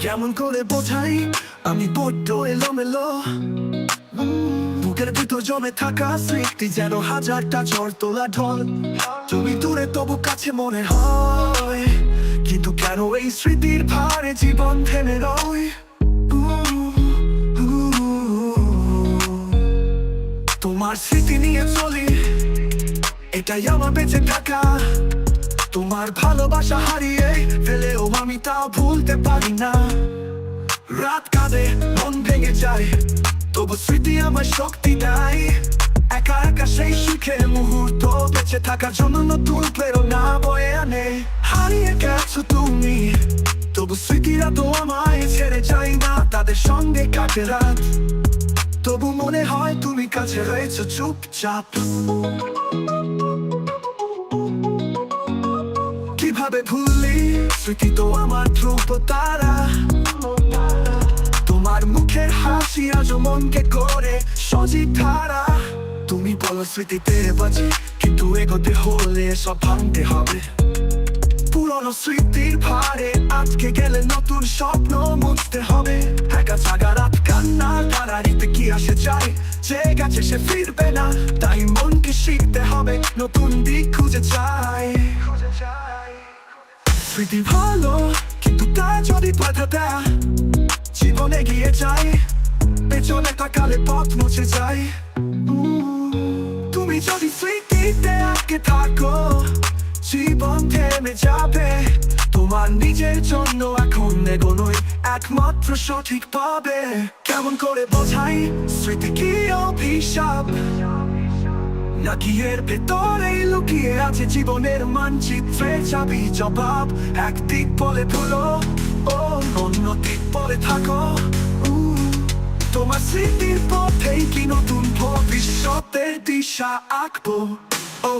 কেমন করে বোঝাই? আমি বড্ড এলোমেলো। উম, বুকের ভিতর জমে থাকা স্মৃতি যেন হাজারটা ঝড় তোলা ঢল। তুমি দূরে তবু কাছে মনে হয়। কিন্তু কেন এই স্মৃতির ভারে জীবন থেমে তোমার স্মৃতি নিয়ে চলি এটাই আমার বেঁচে থাকা। তোমার ভালোবাসা হারিয়ে ফেলেও আমি তাও ভুলতে পারি না। রাত কাঁদে, মন ভেঙে যায়, তবু স্মৃতি আমার শক্তি নাই। একা একা সেই সুখে মুহূর্ত বেঁচে থাকার জন্য নতুন প্রেরণা বয়ে আনে। হারিয়ে গেছো তুমি, তবু স্মৃতিরা তো আমায় ছেড়ে যায় না, তাদের সঙ্গে কাটে রাত। তবু মনে হয় তুমি কাছে রয়েছো চুপচাপ। কীভাবে ভুললি? স্মৃতি তো আমার ধ্রুব তারা? তোমার মুখের হাসি আজ মনকে করে সজীব ধারা। তুমি বলো স্মৃতিতে বাজি, কিন্তু এগোতে হলে সব ভাঙতে হবে। পুরনো স্মৃতির ভারে আজকে গেলে নতুন স্বপ্ন মুছতে হবে। একা জাগা রাত কান্না তারারিতে কি আসে যায় যে গেছে সে ফিরবে না, তাই মনকে শিখতে হবে নতুন দিক খুঁজে চাই খুঁজে চাই। স্মৃতি ভালো, কিন্তু তা যদি বাধা জীবনে গিয়ে যায় পেছনে তাকালে পথ মুছে যায় তুমি যদি স্মৃতিতে আটকে থাকো, জীবন থেমে যাবে। তোমার নিজের জন্য এখন এগোনোই একমাত্র সঠিক পাবে কেমন করে বোঝাই স্মৃতি কি অভিশাপ? নাকি এর ভেতরেই লুকিয়ে আছে জীবনের মানচিত্রে চাবি? জবাব একদিক বলে ভুলো, ও অন্য দিক বলে থাকো। তোমার স্মৃতির পথেই কি নতুন ভবিষ্যতের দিশা আঁকবো? ও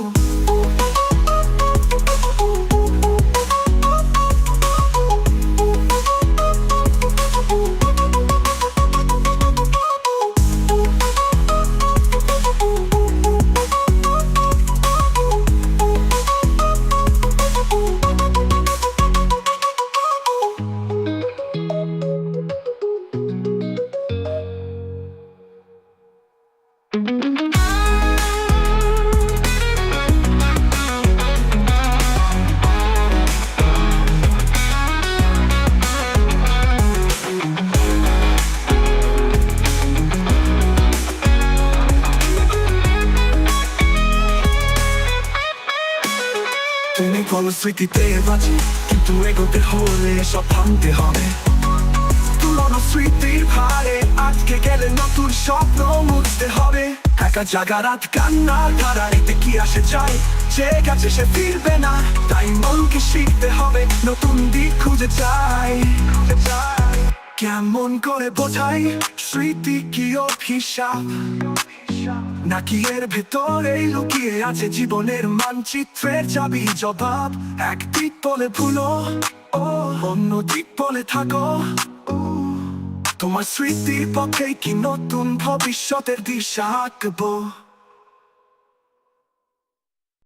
বলো স্মৃতিতে বাঁচি কিন্তু এগোতে হলে সব ভাঙতে হবে পুরনো স্মৃতির ভারে আজকে গেলে নতুন স্বপ্ন মুছতে হবে একা জাগা রাত কান্না ধারারিতে কি আসে যায় যে গেছে সে ফিরবে না তাই মনকে শিখতে হবে নতুন দিক খুঁজে চাই কেমন করে বোঝাই স্মৃতি কি অভিশাপ নাকি এর ভেতরেই লুকিয়ে আছে জীবনের মানচিত্রের চাবি? জবাব এক দিক বলে ভুলো। ও অন্য দিক বলে থাকো। তোমার স্মৃতির পক্ষে কি নতুন ভবিষ্যতের দিশা আঁকবো?